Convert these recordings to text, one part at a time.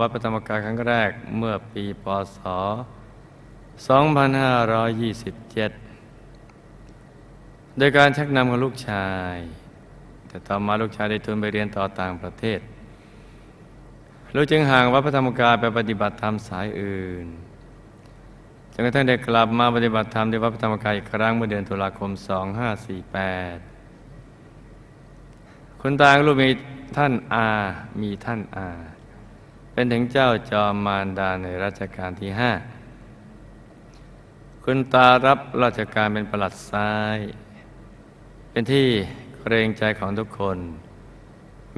วัดพระธรรมกายครั้งแรกเมื่อปีพศ 2527 โดยการชักนำของลูกชาย แต่ต่อมาลูกชายได้ทุนไปเรียนต่อต่างประเทศ ลูกจึงห่างวัดพระธรรมกายไปปฏิบัติธรรมสายอื่นจนกระทั่งได้กลับมาปฏิบัติธรรมที่วัดพระธรรมกายอีกครั้งเมื่อเดือนตุลาคม 2548 คุณตางลูกมีท่านอา มีท่านอา เป็นถึงเจ้าจอมมารดาในรัชกาลที่ห้าคุณตารับราชการเป็นประหลัดซ้าย เป็นที่เกรงใจของทุกคน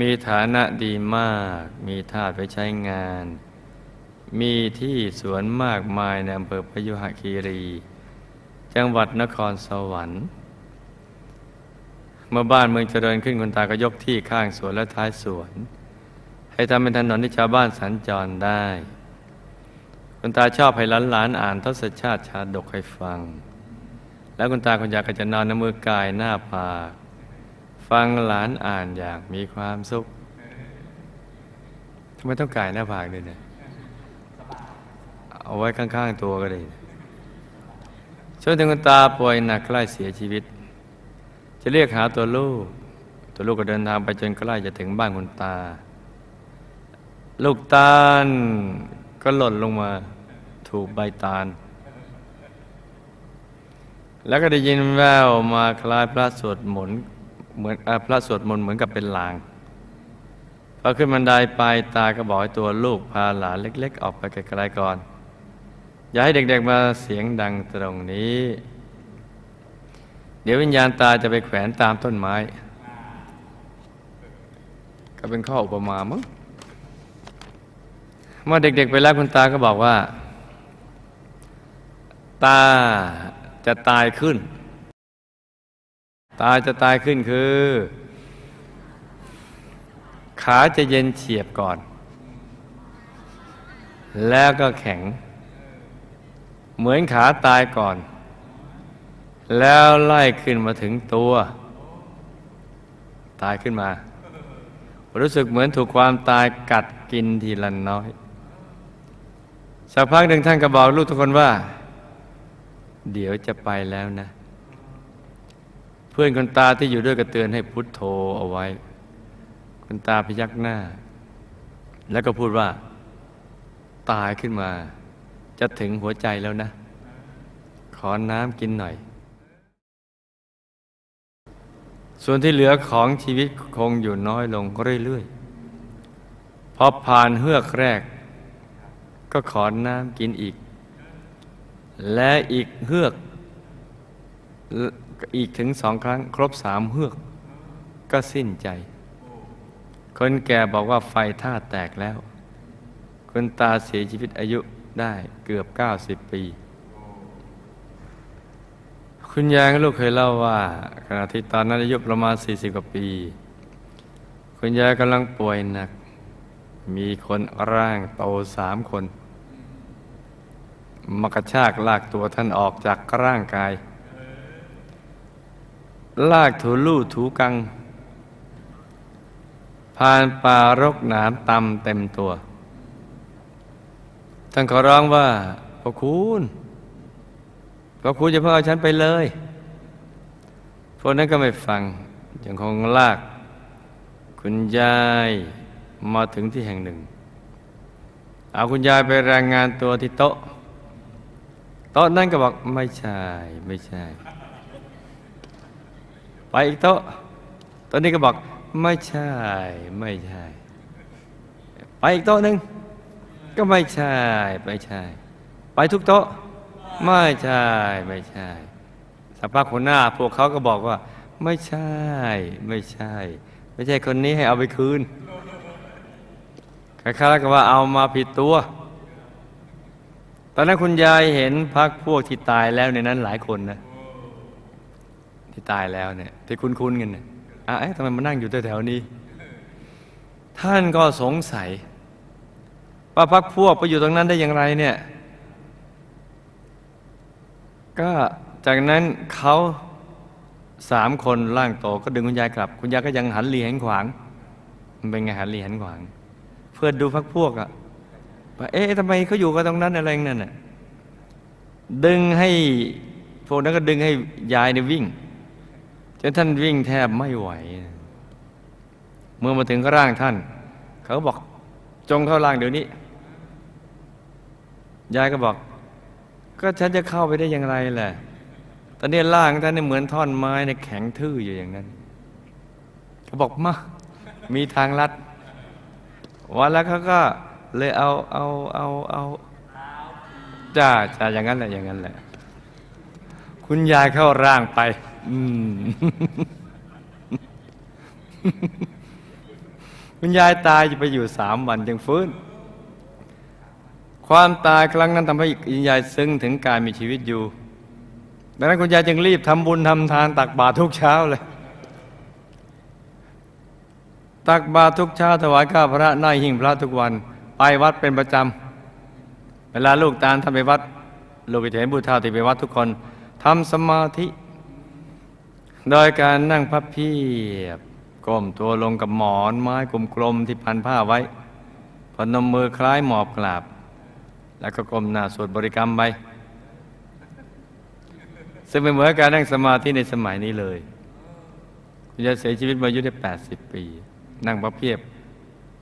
มีฐานะดีมาก มีทาสไปใช้งาน มีที่สวนมากมายในอำเภอพยุหคีรี จังหวัดนครสวรรค์ เมื่อบ้านเมืองเจริญขึ้นคุณตาก็ยกที่ข้างสวนและท้ายสวน ให้ทำเป็นถนนที่ชาวบ้านสัญจรได้คุณตาชอบให้หลานๆอ่านทศชาติชาดกให้ฟัง แล้วคุณตาคุณยายก็จะนอนน้ำมือกายหน้าผากฟังหลานอ่านอย่างมีความสุขทำไมต้องกายหน้าผากด้วยเนี่ยเอาไว้ข้างๆตัวก็ได้จนถึงคุณตาป่วยหนักใกล้เสียชีวิต จะเรียกหาตัวลูก ตัวลูกก็เดินทางไปจนใกล้จะถึงบ้านคุณตา ลูกตาลก็หล่นลงมา ถูกใบตาล แล้วก็ได้ยินแววมาคล้ายพระสวดมนต์เหมือนอพระสวดมนต์เหมือนกับเป็นลางพอขึ้นบันไดไปตาก็บอกให้ตัวลูกพาหลานเล็ก ๆ ออกไปไกลๆก่อน อย่าให้เด็กๆมาเสียงดังตรงนี้ เดี๋ยววิญญาณตาจะไปแขวนตามต้นไม้ ก็เป็นข้ออุปมามั้ง เมื่อเด็กๆไปแล้วคุณตาก็บอกว่า ตาจะตายขึ้น ตาจะตายขึ้นคือ ขาจะเย็นเฉียบก่อน แล้วก็แข็ง เหมือนขาตายก่อน แล้วไล่ขึ้นมาถึงตัว ตายขึ้นมา รู้สึกเหมือนถูกความตายกัดกินทีละน้อย สักพักหนึ่งท่านก็บอกลูกทุกคนว่า เดี๋ยวจะไปแล้วนะ เพื่อนคนตาที่อยู่ด้วยก็เตือนให้พุทโธเอาไว้คุณตาพยักหน้า แล้วก็พูดว่า ตายขึ้นมา จะถึงหัวใจแล้วนะ ขอน้ำกินหน่อย ส่วนที่เหลือของชีวิตคงอยู่น้อยลงเรื่อยๆพอผ่านเฮือกแรก ก็ขอน้ำกินอีก และอีกเฮือก อีกถึงสองครั้งครบสามเฮือก ก็สิ้นใจ คนแก่บอกว่าไฟท่าแตกแล้วคุณตาเสียชีวิตอายุได้เกือบ90ปี คุณยายกับลูกเคยเล่าว่าขณะที่ตอนนั้นอายุประมาณ40กว่าปี คุณยายกำลังป่วยหนักมีคนร่างโตสามคน มากระชากลากตัวท่านออกจากร่างกาย ลากถูลู่ถูกัง ผ่านป่ารกหนามตำเต็มตัว ท่านขอร้องว่าพระคุณพระคุณจะเพิ่งเอาฉันไปเลยพวกนั้นก็ไม่ฟังยังคงลาก คุณยายมาถึงที่แห่งหนึ่ง เอาคุณยายไปรายงานตัวที่โต๊ะ โต๊ะนั่นก็บอกไม่ใช่ไม่ใช่ ไปอีกโต๊ะโต๊ะนี้ก็บอกไม่ใช่ไม่ใช่ ไปอีกโต๊ะหนึ่งก็ไม่ใช่ไม่ใช่ ไปทุกโต๊ะ ไม่ใช่ไม่ใช่สักพักหัวหน้า พวกเขาก็บอกว่า ไม่ใช่ ไม่ใช่ ไม่ใช่คนนี้ให้เอาไปคืนคล้ายๆกับว่าเอามาผิดตัว ตอนนั้นคุณยายเห็นพักพวกที่ตายแล้วในนั้นหลายคนนะที่ตายแล้วเนี่ยที่คุ้นๆกันเนี่ยอะทำไมมานั่งอยู่แถวๆนี้ ท่านก็สงสัยว่าพักพวกไปอยู่ตรงนั้นได้อย่างไรเนี่ย ก็จากนั้นเขาสามคนร่างโตก็ดึงคุณยายกลับ คุณยายก็ยังหันเหลีหันขวาง มันเป็นไงหันเหลีหันขวาง เพื่อดูพักพวกอะ ว่าเอ๊ะทำไมเขาอยู่กันตรงนั้นอะไรนั่นน่ะดึงให้พวกนั้นก็ดึงให้ยายเนี่ยวิ่งจนท่านวิ่งแทบไม่ไหว เมื่อมาถึงร่างท่าน เขาบอกจงเข้าร่างเดี๋ยวนี้ ยายก็บอก ก็ฉันจะเข้าไปได้อย่างไรแหละตอนนี้ร่างท่านเนี่ยเหมือนท่อนไม้ในยแข็งทื่ออยู่อย่างนั้น เขาบอกมามีทางลัด วันแล้วเขาก็ เลยเอาเอาเอาเอาจ้าจ้าอย่างนั้นแหละอย่างนั้นแหละ คุณยายเข้าร่างไป อืมคุณยายตายจะไปอยู่สามวันจึงฟื้น ความตายครั้งนั้นทำให้คุณยายซึ้งถึงการมีชีวิตอยู่ดังนั้นคุณยายจึงรีบทำบุญทำทานตักบาตรทุกเช้าเลย ตักบาตรทุกเช้าถวายข้าพระหน้าหิ้งพระทุกวัน ไปวัดเป็นประจำ เวลาลูกตาลทำไปวัด ลูกก็จะเห็นบุตรเท่าที่ไปวัดทุกคนทำสมาธิ โดยการนั่งพับเพียบก้มตัวลงกับหมอนไม้กลมๆที่พันผ้าไว้ พนมมือคล้ายหมอบกราบ แล้วก็ก้มหน้าสวดบริกรรมไปซึ่งเป็นเหมือนการนั่งสมาธิในสมัยนี้เลยคุณยายเสียชีวิตมาอายุได้ 80 ปี นั่งพับเพียบ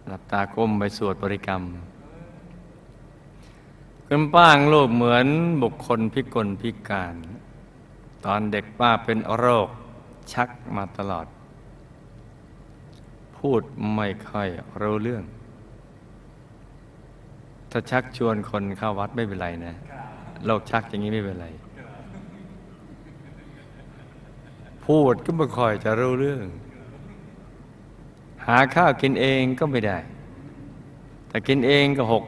หลับตาก้มไปสวดบริกรรมคุณป้างรูปเหมือนบุคคลพิกลพิการ ตอนเด็กป้าเป็นโรคชักมาตลอด พูดไม่ค่อยรู้เรื่อง ถ้าชักชวนคนเข้าวัดไม่เป็นไรนะโรคชักอย่างนี้ไม่เป็นไร พูดก็ไม่ค่อยจะรู้เรื่อง หาข้าวกินเองก็ไม่ได้ แต่กินเองก็หก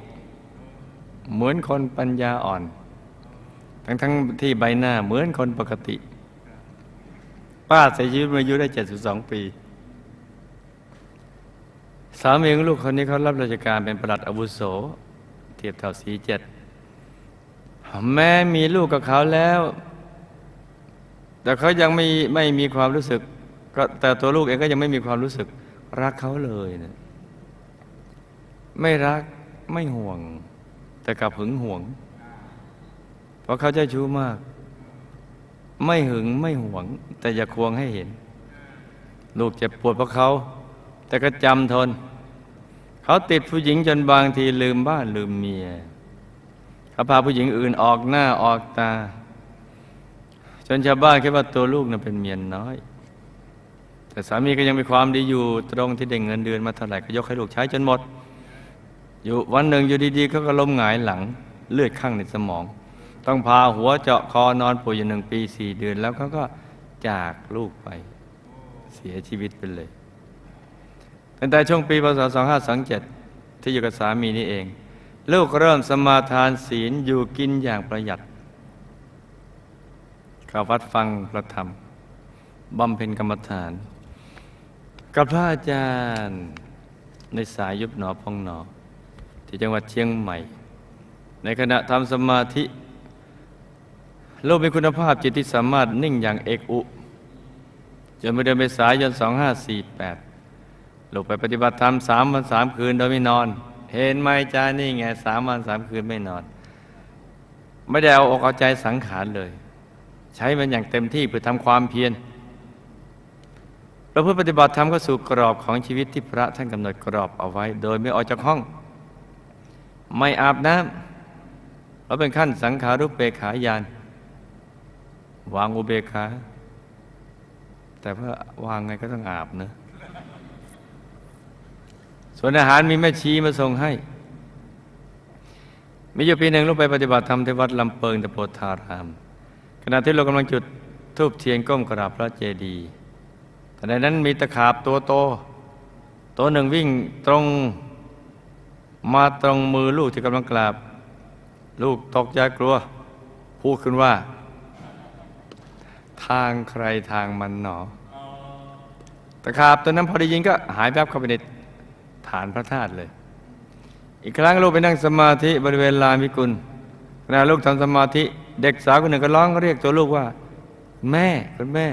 เหมือนคนปัญญาอ่อน ทั้งทั้งที่ใบหน้าเหมือนคนปกติ ป้าเสียชีวิตมาอายุได้ 72 ปี สามีของลูกคนนี้เขารับราชการเป็นประหลัดอาวุโส เทียบเท่าสีเจ็ดแม้มีลูกกับเขาแล้ว แต่เขายังไม่ไม่มีความรู้สึกก็แต่ตัวลูกเองก็ยังไม่มีความรู้สึก รักเขาเลยนะไม่รักไม่ห่วง แต่กลับหึงห่วง เพราะเขาเจ้าชู้มาก ไม่หึงไม่ห่วง แต่อย่าควงให้เห็น ลูกเจ็บปวดเพราะเขา แต่ก็จำทน เขาติดผู้หญิงจนบางทีลืมบ้านลืมเมียเขาพาผู้หญิงอื่นออกหน้าออกตา จนชาวบ้านคิดว่าตัวลูกนั้นเป็นเมียน้อย แต่สามีก็ยังมีความดีอยู่ตรงที่ได้เงินเดือนมาเท่าไหร่ก็ยกให้ลูกใช้จนหมด อยู่วันหนึ่งอยู่ดีๆเขาก็ล้มหงายหลังเลือดข้างในสมอง ต้องพาหัวเจาะคอนอนป่วยอยู่หนึ่งปีสี่เดือน แล้วเขาก็จากลูกไปเสียชีวิตไปเลยตั้งแต่ช่วงปีพศ2527 ที่อยู่กับสามีนี่เอง ลูกเริ่มสมาทานศีลอยู่กินอย่างประหยัดเข้าวัดฟังพระธรรมบำเพ็ญกรรมฐาน กับพระอาจารย์ในสายยุบหนอพองหนอ ที่จังหวัดเชียงใหม่ ในขณะทำสมาธิ โลกมีคุณภาพจิตที่สามารถนิ่งอย่างเอกอุ จนเมื่อเดือนเมษายน 2548ลูกไปปฏิบัติธรรมสามวันสามคืนโดยไม่นอน เห็นไหมจ้านี่ไงสามวันสามคืนไม่นอน ไม่ได้เอาอกเอาใจสังขารเลย ใช้มันอย่างเต็มที่เพื่อทำความเพียร เราเพื่อปฏิบัติธรรมก็สู่กรอบของชีวิตที่พระท่านกำหนดกรอบเอาไว้ โดยไม่ออกจากห้อง ไม่อาบน้ำเราเป็นขั้นสังขารุปเปขายาน วางอุเบกขาแต่ว่าวางไงก็ต้องอาบเนะส่วนอาหารมีแม่ชีมาส่งให้ มีอยู่ปีหนึ่งลูกไปปฏิบัติธรรมที่วัดลำเปิงตะโพธาราม ขณะที่เรากำลังจุดทูบเทียนก้มกราบพระเจดีย์ แต่ในนั้นมีตะขาบตัวโต ตัวหนึ่งวิ่งตรงมาตรงมือลูกที่กำลังกราบ ลูกตกใจกลัว พูดขึ้นว่า ทางใครทางมันหนอตะขาบตัวนั้นพอได้ยินก็หายแวบเข้าไปในฐานพระธาตุเลย อีกครั้งลูกไปนั่งสมาธิบริเวณลานวิกุลขณะลูกทำสมาธิ เด็กสาวคนหนึ่งก็ร้องเรียกตัวลูกว่า แม่คุณแม่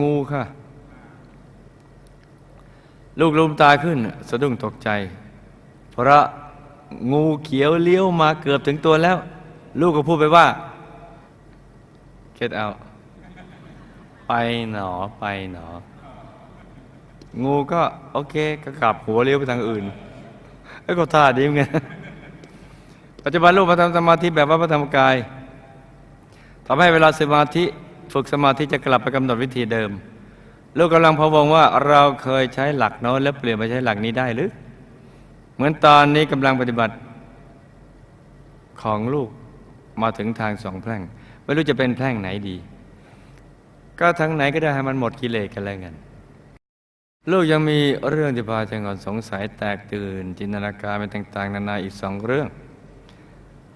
งูค่ะ ลูกลืมตาขึ้น สะดุ้งตกใจ เพราะงูเขียวเลี้ยวมาเกือบถึงตัวแล้ว ลูกก็พูดไปว่า get out ไปหนอไปหนอ งูก็โอเค ก็กลับหัวเลี้ยวไปทางอื่นแล้ก็ท่าดีเหมือนกันปัจจุบันลูกมาทำสมาธิแบบว่าพระธรรมกายทำให้เวลาสมาธิ ฝึกสมาธิจะกลับไปกำหนดวิธีเดิม ลูกกำลังพะวงว่าเราเคยใช้หลักโน้นแล้วเปลี่ยนมาใช้หลักนี้ได้หรือ เหมือนตอนนี้กำลังปฏิบัติของลูกมาถึงทางสองแพร่ง ไม่รู้จะเป็นแพร่งไหนดี ก็ทั้งไหนก็ได้ให้มันหมดกิเลสกันแล้วกันลูกยังมีเรื่องที่พาใจงอนสงสัยแตกตื่น จินตนาการไปต่าง ๆ นานาอีกสองเรื่อง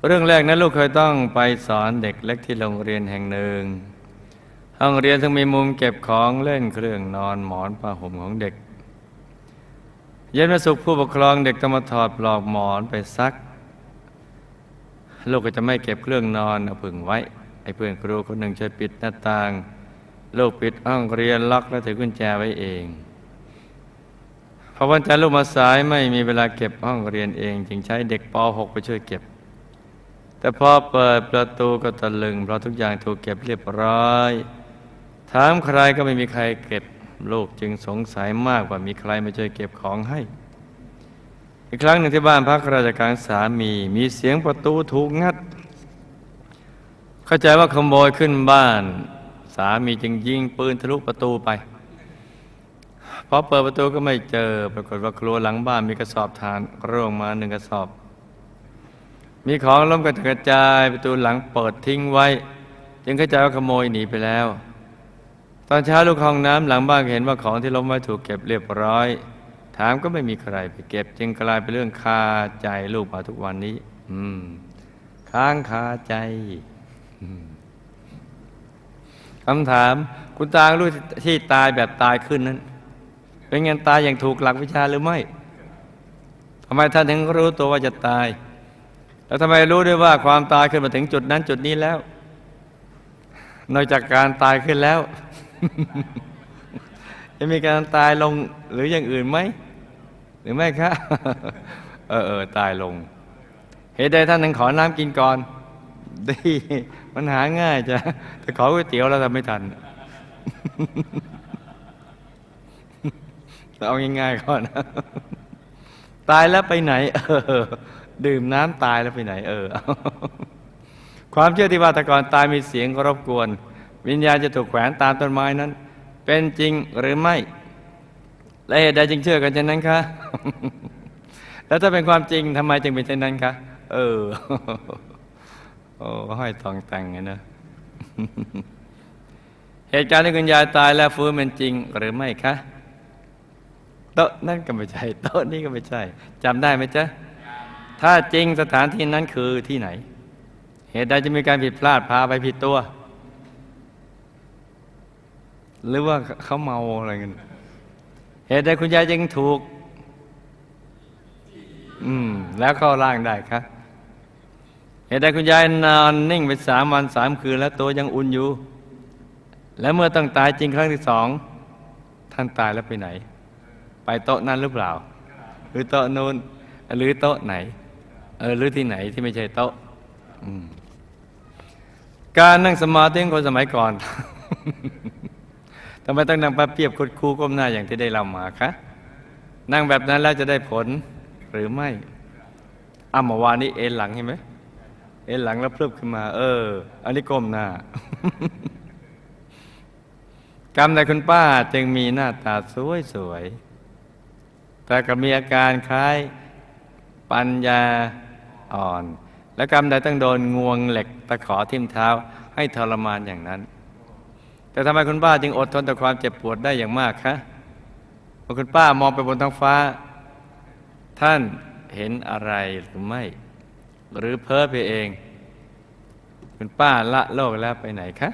เรื่องแรกนั้นลูกเคยต้องไปสอนเด็กเล็กที่โรงเรียนแห่งหนึ่ง ห้องเรียนทั้งมีมุมเก็บของเล่นเครื่องนอนหมอนผ้าห่มของเด็ก เย็นวันศุกร์ผู้ปกครองเด็กต้องมาถอดปลอกหมอนไปซัก ลูกก็จะไม่เก็บเครื่องนอนเอาผึ่งไว้ ไอ้เพื่อนครูคนหนึ่งช่วยปิดหน้าต่าง ลูกปิดห้องเรียนล็อกแล้วถือกุญแจไว้เองพอวันจันทร์ลูกมาสายไม่มีเวลาเก็บห้องเรียนเอง จึงใช้เด็กป .6 ไปช่วยเก็บ แต่พอเปิดประตูก็ตะลึง เพราะทุกอย่างถูกเก็บเรียบร้อย ถามใครก็ไม่มีใครเก็บลูกจึงสงสัยมากว่ามีใครมาช่วยเก็บของให้ อีกครั้งหนึ่งที่บ้านพักราชการสามีมีเสียงประตูถูกงัด เข้าใจว่าขโมยขึ้นบ้าน สามีจึงยิงปืนทะลุประตูไปพอเปิดประตูก็ไม่เจอ ปรากฏว่าครัวหลังบ้านมีกระสอบทานร่วงมาหนึ่งกระสอบ มีของล้มกระจายประตูหลังเปิดทิ้งไว้ จึงเข้าใจว่าขโมยหนีไปแล้ว อนเช้าลูกห้องน้ำหลังบ้านเห็นว่าของที่ล้มไว้ถูกเก็บเรียบร้อย ถามก็ไม่มีใครไปเก็บ จึงกลายเป็นเรื่องคาใจลูกมาทุกวันนี้ อืม ค้างคาใจคำถาม คุณตาลูกที่ตายแบบตายขึ้นนั้น เป็นไงตายอย่างถูกหลักวิชาหรือไม่ทำไมท่านถึงรู้ตัวว่าจะตาย แล้วทำไมรู้ด้วยว่าความตายขึ้นมาถึงจุดนั้นจุดนี้แล้ว นอกจากการตายขึ้นแล้ว จะมีการตายลงหรืออย่างอื่นไหม หรือไม่คะเออเออตายลง เหตุใดท่านถึงขอน้ำกินก่อน ดี มันหาง่ายจ้ะแต่ขอก๋วยเตี๋ยวเราทำไม่ทันเอาง่ายๆก่อนตายแล้วไปไหน เออ ดื่มน้ำตายแล้วไปไหน เออ ความเชื่อที่ว่าตะกอนตายมีเสียงรบกวน วิญญาณจะถูกแขวนตามต้นไม้นั้น เป็นจริงหรือไม่ และเหตุใดจึงเชื่อกันเช่นนั้นคะ แล้วถ้าเป็นความจริงทำไมจึงเป็นเช่นนั้นคะ เออ โอ้ห้อยทองแต่งไงนะ เหตุการณ์ที่คุณยายตายแล้วฟื้นเป็นจริงหรือไม่คะโต๊ะนั่นก็ไม่ใช่โต๊ะนี้ก็ไม่ใช่จำได้ไหมจ๊ะถ้าจริงสถานที่นั้นคือที่ไหน เหตุใดจะมีการผิดพลาดพาไปผิดตัว หรือว่าเขาเมาอะไรกันเหตุใดคุณยายจึงถูก อืม แล้วเข้าร่างได้ครับเหตุใดคุณยายนอนนิ่งไปสามวันสามคืน แล้วตัวยังอุ่นอยู่ แล้วเมื่อต้องตายจริงครั้งที่สอง ท่านตายแล้วไปไหน ไปโต๊ะนั้นหรือเปล่า หรือโต๊ะนู้นหรือโต๊ะไหน เออหรือที่ไหนที่ไม่ใช่โต๊ะการนั่งสมาธิของคนสมัยก่อน ทำไมต้องนั่งปะเปียบคุดคูก้มหน้าอย่างที่ได้เล่ามาคะนั่งแบบนั้นแล้วจะได้ผลหรือไม่อ้าวเมื่อวานนี้เอ็นหลังเห็นไหมเอ็นหลังแล้วเพลึบขึ้นมา เออ อันนี้ก้มหน้า กรรมใดคุณป้าจึงมีหน้าตาสวยสวยๆแต่ก็มีอาการคล้ายปัญญาอ่อน และกรรมใดต้องโดนงวงเหล็กตะขอทิ่มเท้าให้ทรมานอย่างนั้น แต่ทำไมคุณป้าจึงอดทนต่อความเจ็บปวดได้อย่างมากคะเมื่อคุณป้ามองไปบนท้องฟ้า ท่านเห็นอะไรหรือไม่ หรือเพ้อไปเอง คุณป้าละโลกแล้วไปไหนคะ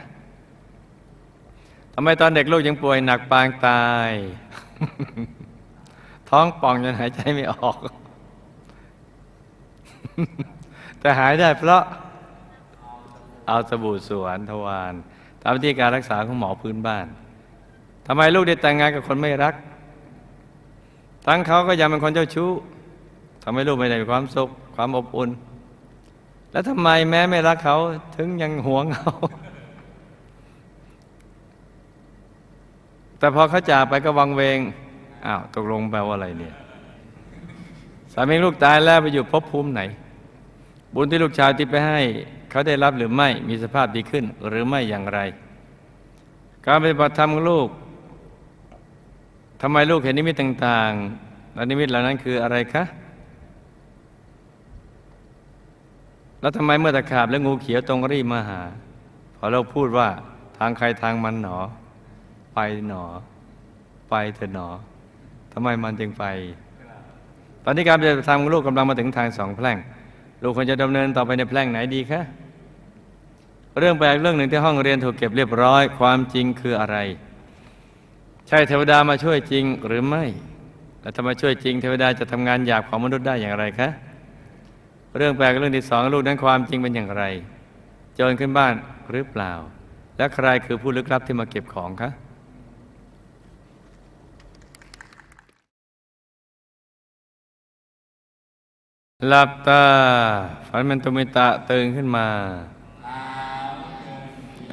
ทำไมตอนเด็กลูกยังป่วยหนักปางตาย ท้องป่องจนหายใจไม่ออก แต่หายได้เพราะเอาสบู่สวนทวารามวิธีการรักษาของหมอพื้นบ้านทำไมลูกได้แต่งงานกับคนไม่รัก ทั้งเขาก็ยังเป็นคนเจ้าชู้ทำให้ลูกไม่ได้มีความสุขความอบอุ่น แล้วทำไมแม้ไม่รักเขาถึงยังหวงเขาแต่พอเขาจากไปก็วังเวง อ้าวตกลงแปลว่าอะไรเนี่ย สามีลูกตายแล้วไปอยู่ภพภูมิไหน บุญที่ลูกชายที่ไปให้ เขาได้รับหรือไม่มีสภาพดีขึ้นหรือไม่อย่างไร การปฏิบัติธรรมลูกทำไมลูกเห็นนิมิตต่างๆและนิมิตเหล่านั้นคืออะไรคะแล้วทำไมเมื่อตะขาบและงูเขียวตรงรีบมาหา พอเราพูดว่าทางใครทางมันหนอ ไปหนอ ไปเถอะหนอทำไมมันจึงไป ตอนนี้การปฏิบัติธรรมลูกกำลังมาถึงทางสองแพร่ง ลูกควรจะดำเนินต่อไปในแพร่งไหนดีคะเรื่องแปลกเรื่องหนึ่งที่ห้องเรียนถูกเก็บเรียบร้อยความจริงคืออะไร ใช่เทวดามาช่วยจริงหรือไม่และถ้ามาช่วยจริงเทวดาจะทำงานหยาบของมนุษย์ได้อย่างไรคะเรื่องแปลกเรื่องที่สองลูกนั้นความจริงเป็นอย่างไรโจรขึ้นบ้านหรือเปล่า และใครคือผู้ลึกลับที่มาเก็บของคะ หลับตา ฝันเป็นตุมิตะตื่นขึ้นมา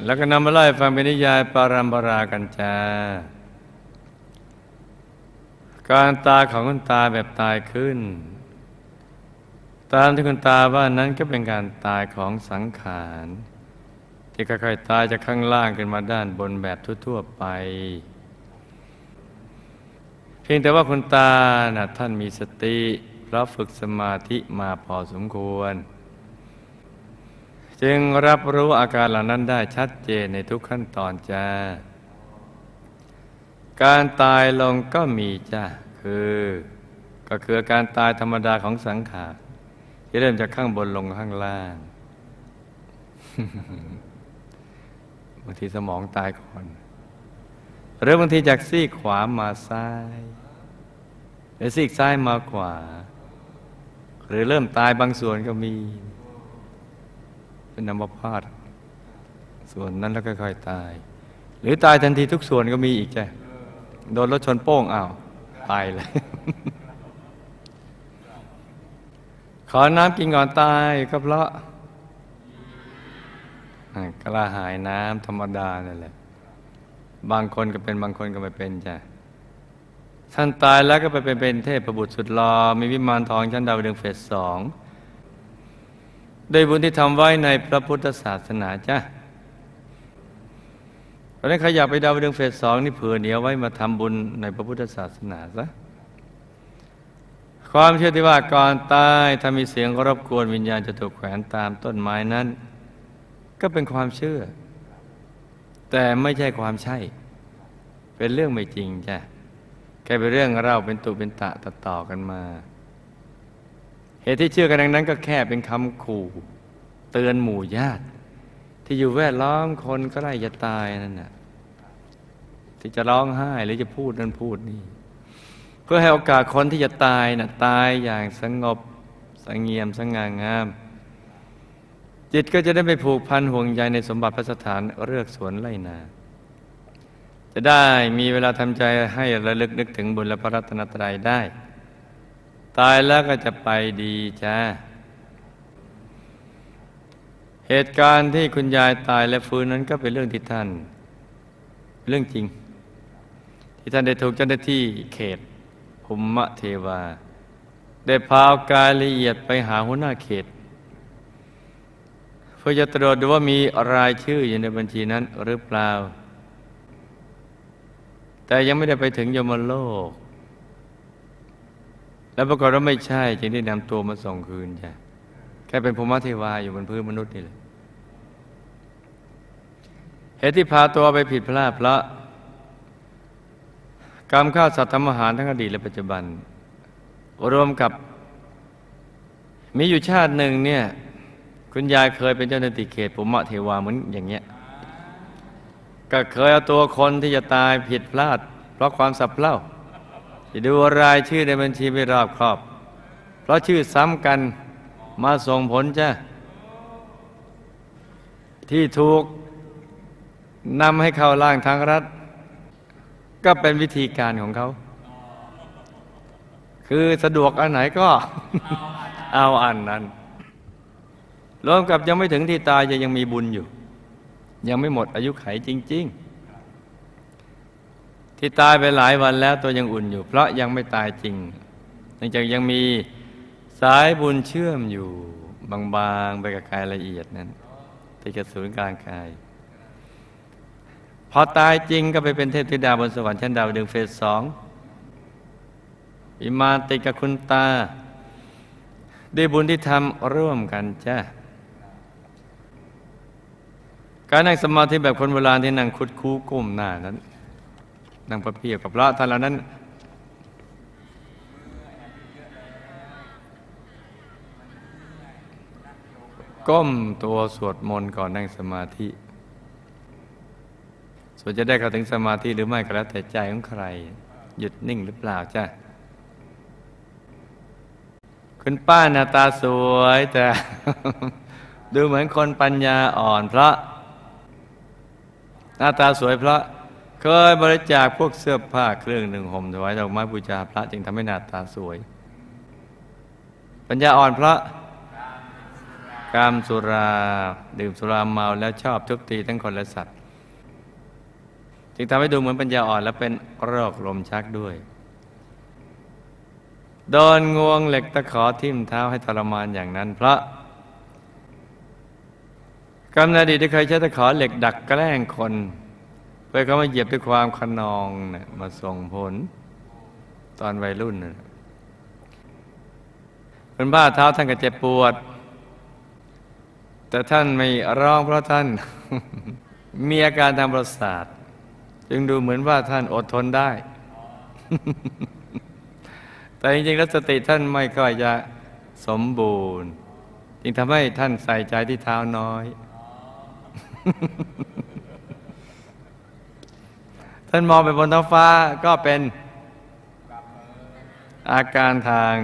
แล้วก็นำมาไล่ฟังเป็นนิยายปารัมปรากันจ้าการตายของคุณตาแบบตายขึ้น ตามที่คุณตาว่านั้นก็เป็นการตายของสังขาร ที่ค่อยๆตายจากข้างล่างขึ้นมาด้านบนแบบทั่วๆไป เพียงแต่ว่าคุณตานะท่านมีสติ เพราะฝึกสมาธิมาพอสมควร จึงรับรู้อาการเหล่านั้นได้ชัดเจนในทุกขั้นตอนจ้า การตายลงก็มีจ้าคือ ก็คือการตายธรรมดาของสังขารที่เริ่มจากข้างบนลงข้างล่างบางทีสมองตายก่อนหรือบางทีจากซีกขวามาซ้าย หรือซีกซ้ายมาขวา หรือเริ่มตายบางส่วนก็มี เป็นนามพาตส่วนนั้นแล้วค่อยๆตาย หรือตายทันทีทุกส่วนก็มีอีกจ้ะโดนรถชนโป้งอ้าวตายเลย ขอน้ำกินก่อนตายก็เพราะกระหายน้ำธรรมดานั่นแหละ บางคนก็เป็นบางคนก็ไม่เป็นจ้ะ ท่านตายแล้วก็ไปเป็นเปนเทพประบุตรสุดหลอมีวิมานทองชั้นดาวดึงเฟสสองโดยบุญที่ทำไว้ในพระพุทธศาสนาจ้ะเพราะนั้นใครอยากไปดาวดึงเฟสสองนี่เผื่อเหนียวไว้มาทำบุญในพระพุทธศาสนาซะความเชื่อที่ว่าก่อนตายถ้ามีเสียงรบกวนวิญญาณจะถูกแขวนตามต้นไม้นั้น ก็เป็นความเชื่อ แต่ไม่ใช่ความใช่ เป็นเรื่องไม่จริงจ้ะ แค่เป็นเรื่องเล่าเป็นตุเป็นตะตัดต่อกันมา เหตุที่เชื่อกันดังนั้นก็แค่เป็นคำขู่ เตือนหมู่ญาติ ที่อยู่แวดล้อมคนก็ไล่จะตายนั่นน่ะที่จะร้องไห้หรือจะพูดนั่นพูดนี่ เพื่อให้โอกาสคนที่จะตายนะ่ะตายอย่างสงบสงเงียมสง่างาม จิตก็จะได้ไปผูกพันห่วงใยในสมบัติพระสถานเรือกสวนไร่นา จะได้มีเวลาทำใจให้ระลึกนึกถึงบุญและพระรัตนตรัยได้ ตายแล้วก็จะไปดีจ้าเหตุการณ์ที่คุณยายตายและฟื้นนั้นก็เป็นเรื่องที่ท่าน เรื่องจริง ที่ท่านได้ถูกเจ้าหน้าที่เขตภูมิเทวา ได้พาเอากายละเอียดไปหาหัวหน้าเขต เพื่อจะตรวจดูว่ามีรายชื่ออยู่ในบัญชีนั้นหรือเปล่า แต่ยังไม่ได้ไปถึงยมโลก แล้วปรากฏว่าไม่ใช่ จึงได้นำตัวมาส่งคืนจ้ะแค่เป็นภูมิเทวาอยู่บนพื้นมนุษย์นี่แหละเหตุที่พาตัวไปผิดพลาดเพราะกรรมฆ่าสัตว์ทำอาหารทั้งอดีตและปัจจุบัน รวมกับ มีอยู่ชาติหนึ่งเนี่ย คุณยายเคยเป็นเจ้าหน้าที่เขตภูมิเทวาเหมือนอย่างเงี้ย ก็เคยเอาตัวคนที่จะตายผิดพลาด เพราะความสับเพร่าจะดูรายชื่อในบัญชีไม่รอบครอบ เพราะชื่อซ้ำกันมาส่งผลจ้ะที่ถูกนำให้เข้าร่างทางรัฐ ก็เป็นวิธีการของเขา คือสะดวกอันไหนก็เอาอันนั้นรวมกับยังไม่ถึงที่ตายจะยังมีบุญอยู่ ยังไม่หมดอายุไขจริง ๆ ที่ตายไปหลายวันแล้วตัวยังอุ่นอยู่ เพราะยังไม่ตายจริงเนื่องจากยังมีสายบุญเชื่อมอยู่บางๆไปกับกายละเอียดนั้นที่กระสูนย์กลางกาย พอตายจริงก็ไปเป็นเทพธิดาบนสวรรค์ชั้นดาวดึงเฟสสองอิมานติกับคุณตาด้วยบุญที่ทำร่วมกันจ้า การนั่งสมาธิแบบคนโบราณที่นั่งคุดคู้ก้มหน้านั้น นั่งประเพียบกับพระท่านเหล่านั้น ก้มตัวสวดมนต์ก่อนนั่งสมาธิส่วนจะได้เข้าถึงสมาธิหรือไม่ก็แล้วแต่ใจของใคร หยุดนิ่งหรือเปล่าจ้ะคุณป้าหน้าตาสวยแต่ ดูเหมือนคนปัญญาอ่อนเพราะ หน้าตาสวยเพราะเคยบริจาคพวกเสื้อผ้าเครื่องหนึ่งห่มถวายดอกไม้บูชาพระจึงทำให้หน้าตาสวย ปัญญาอ่อนเพราะกามสุราดื่มสุราเมาแล้วชอบทุบตีทั้งคนและสัตว์ จึงทำให้ดูเหมือนปัญญาอ่อนและเป็นโรคลมชักด้วยโดนงวงเหล็กตะขอทิ่มเท้าให้ทรมานอย่างนั้น เพราะ กรรมในอดีตที่เคยใช้ตะขอเหล็กดักแกล้งคน เพื่อเขามาเหยียบด้วยความขนองนะมาส่งผล ตอนวัยรุ่นนะเป็นบ้าเท้าท่านก็เจ็บปวด แต่ท่านไม่ร้องเพราะท่าน มีอาการทางประสาท จึงดูเหมือนว่าท่านอดทนได้ แต่จริงๆแล้วสติท่านไม่ค่อยจะสมบูรณ์ จึงทำให้ท่านใส่ใจที่เท้าน้อย ท่านมองไปบนท้องฟ้าก็เป็นอาการทาง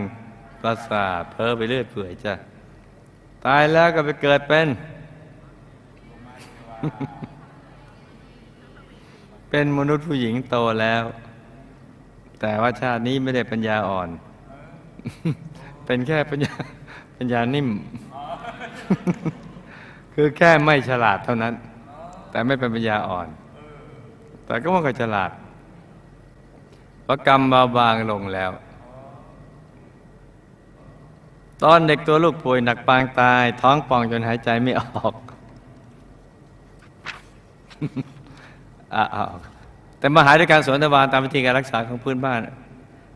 ประสาทเพ้อไปเรื่อยเปื่อยจ้ะ ตายแล้วก็ไปเกิดเป็น เป็นมนุษย์ผู้หญิงโตแล้ว แต่ว่าชาตินี้ไม่ได้ปัญญาอ่อน เป็นแค่ปัญญาปัญญานิ่ม คือแค่ไม่ฉลาดเท่านั้น แต่ไม่เป็นปัญญาอ่อน แต่ก็ว่าก็ฉลาดเพราะกรรมเบาบางลงแล้ว ตอนเด็กตัวลูกป่วยหนักปางตาย ท้องป่องจนหายใจไม่ออกอาแต่มาหายด้วยการสวนทวารตามวิธีการรักษาของพื้นบ้าน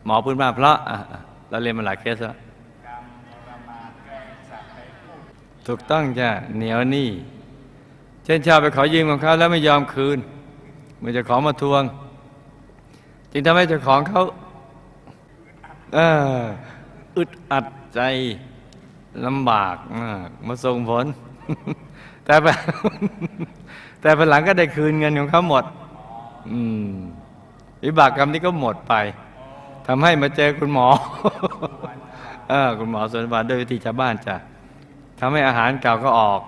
หมอพื้นบ้านเพราะอะอะเราเรียนมาหลายเคสแล้ว ถูกต้องจ้ะเหนียวหนี่เช่นชาวไปขอยืมของเขาแล้วไม่ยอมคืน เมื่อเจะของมาทวง จึงทำให้เจ้าของเขาเอออึดอัดใจลำบากมากมาส่งผล แต่ไปแต่ภายหลังก็ได้คืนเงินของเขาหมด อืมวิบากกรรมนี้ก็หมดไปทำให้มาเจอคุณหมอ เออ คุณหมอสวนบาลด้วยวิธีชาวบ้านจ้ะ ทำให้อาหารเก่าก็ออก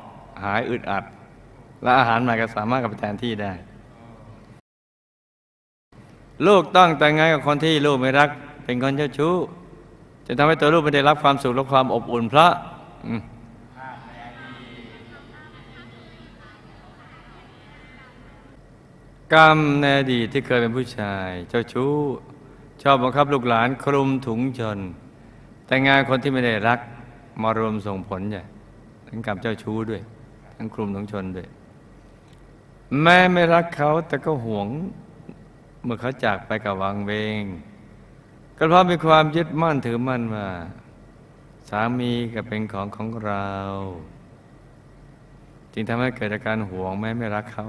หายอึดอัด และอาหารใหม่ก็สามารถกลับไปแทนที่ได้ ลูกต้องแต่งงานกับคนที่ลูกไม่รัก เป็นคนเจ้าชู้ จะทำให้ตัวลูกไม่ได้รับความสุขและความอบอุ่นเพราะกรรมในอดีตที่เคยเป็นผู้ชาย เจ้าชู้ ชอบบังคับลูกหลานคลุมถุงชน แต่งงานคนที่ไม่ได้รักมารวมส่งผลใหญ่ ทั้งกรรมเจ้าชู้ด้วย ทั้งคลุมถุงชนด้วย แม่ไม่รักเขาแต่ก็หวง เมื่อเขาจากไปกับวังเวง ก็เพราะมีความยึดมั่นถือมั่นว่า สามีก็เป็นของของเรา จึงทำให้เกิดอาการหวงแม่ไม่รักเขา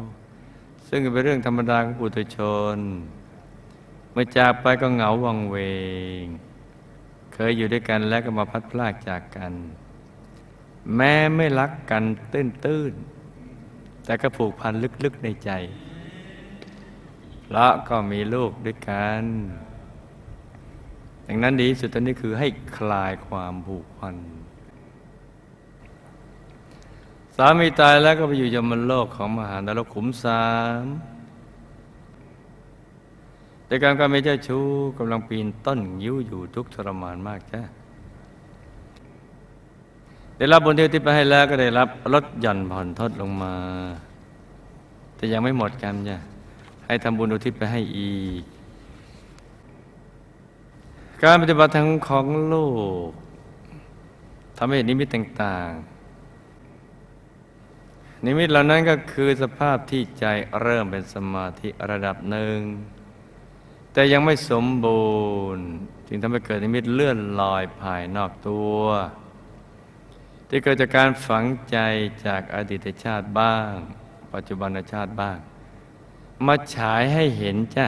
ซึ่งเป็นเรื่องธรรมดาของปุถุชน เมื่อจากไปก็เหงาวังเวง เคยอยู่ด้วยกันแล้วก็มาพัดพลากจากกัน แม้ไม่รักกันตื้นตื้นๆ แต่ก็ผูกพันลึกๆในใจแล้วก็มีลูกด้วยกันดังนั้นดีสุดตอนนี้คือให้คลายความผูกพัน สามีตายแล้วก็ไปอยู่ยมโลกของมหานรกขุมสามแต่การการเป็นเจ้าชู้กำลังปีนต้นยิ้วอยู่ทุกทรมานมากจ้ะ ได้รับบุญที่อุทิศไปให้แล้วก็ได้รับลดหย่อนผ่อนทดลงมา แต่ยังไม่หมดกันจ้ะให้ทำบุญอุทิศไปให้อีก การปฏิบัติทางของโลกทำให้เห็นนิมิตต่างๆ นิมิตเหล่านั้นก็คือสภาพที่ใจเริ่มเป็นสมาธิระดับหนึ่ง แต่ยังไม่สมบูรณ์ จึงทำให้เกิดนิมิตเลื่อนลอยภายนอกตัว ที่เกิดจากการฝังใจจากอดีตชาติบ้าง ปัจจุบันชาติบ้าง มาฉายให้เห็นจ้ะ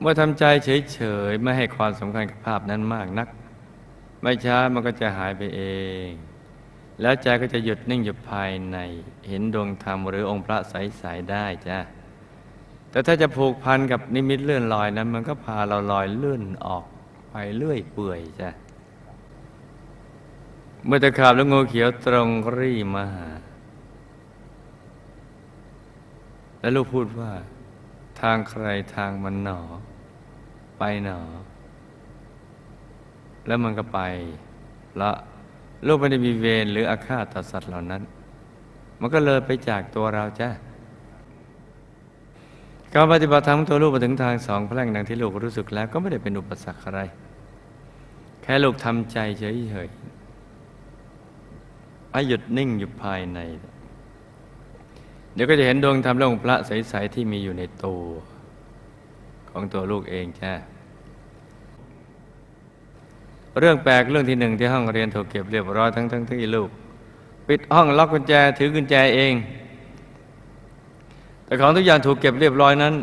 เมื่อทำใจเฉยๆไม่ให้ความสำคัญกับภาพนั้นมากนัก ไม่ช้ามันก็จะหายไปเอง แล้วใจก็จะหยุดนิ่งอยู่ภายใน เห็นดวงธรรมหรือองค์พระใสๆได้จ้ะแต่ถ้าจะผูกพันกับนิมิตเลื่อนลอยนั้น มันก็พาเราลอยเลื่อนออกไปเรื่อยเปื่อยจ้ะ เมื่อตะขาบและงูเขียวตรงรี่มาหา แล้วลูกพูดว่า ทางใครทางมันหนอ ไปหนอ แล้วมันก็ไปละลูกไม่ได้มีเวรหรืออาฆาตต่อสัตว์เหล่านั้น มันก็เลยไปจากตัวเราจ้ะการปฏิบัติธรรมของตัวลูกมาถึงทางสองแพร่งดังที่ลูกรู้สึกแล้วก็ไม่ได้เป็นอุปสรรคอะไร แค่ลูกทำใจเฉยๆ ให้หยุดนิ่งอยู่ภายใน เดี๋ยวก็จะเห็นดวงธรรมและองค์พระใสๆที่มีอยู่ในตัว ของตัวลูกเองจ้าเรื่องแปลกเรื่องที่หนึ่งที่ห้องเรียนถูกเก็บเรียบร้อยทั้งทั้งที่ลูก ปิดห้องล็อกกุญแจถือกุญแจเอง แต่ของทุกอย่างถูกเก็บเรียบร้อยนั้น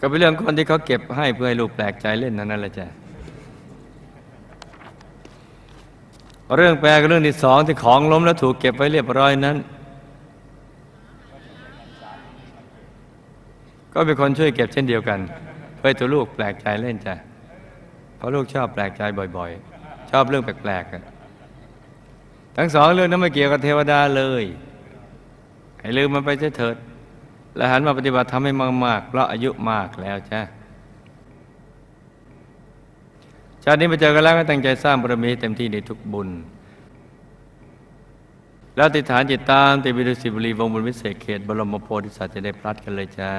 ก็เป็นเรื่องคนที่เขาเก็บให้เพื่อให้ลูกแปลกใจเล่นนั้นนั่นแหละจ้ะ เรื่องแปลกับเรื่องที่สองที่ของล้มแล้วถูกเก็บไว้เรียบร้อยนั้น ก็เป็นคนช่วยเก็บเช่นเดียวกัน เพื่อตัวลูกแปลกใจเล่นจ้ะเพราะลูกชอบแปลกใจบ่อยๆ ชอบเรื่องแปลกๆกันทั้งสองเรื่องนั้นไม่เกี่ยวกับเทวดาเลยให้ลืมมันไปเสียเถิด และหันมาปฏิบัติทำให้มากๆเพราะอายุมากแล้วจ้ะ ชาตินี้มาเจอกันแล้วก็ตั้งใจสร้างบารมีเต็มที่ในทุกบุญ แล้วติดฐานจิตตามติบิดุสิบุรีวงบุญวิเศษเขตบรมโพธิสัตว์จะได้พลัดกันเลยจ้า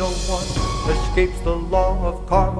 No one escapes the law of karma.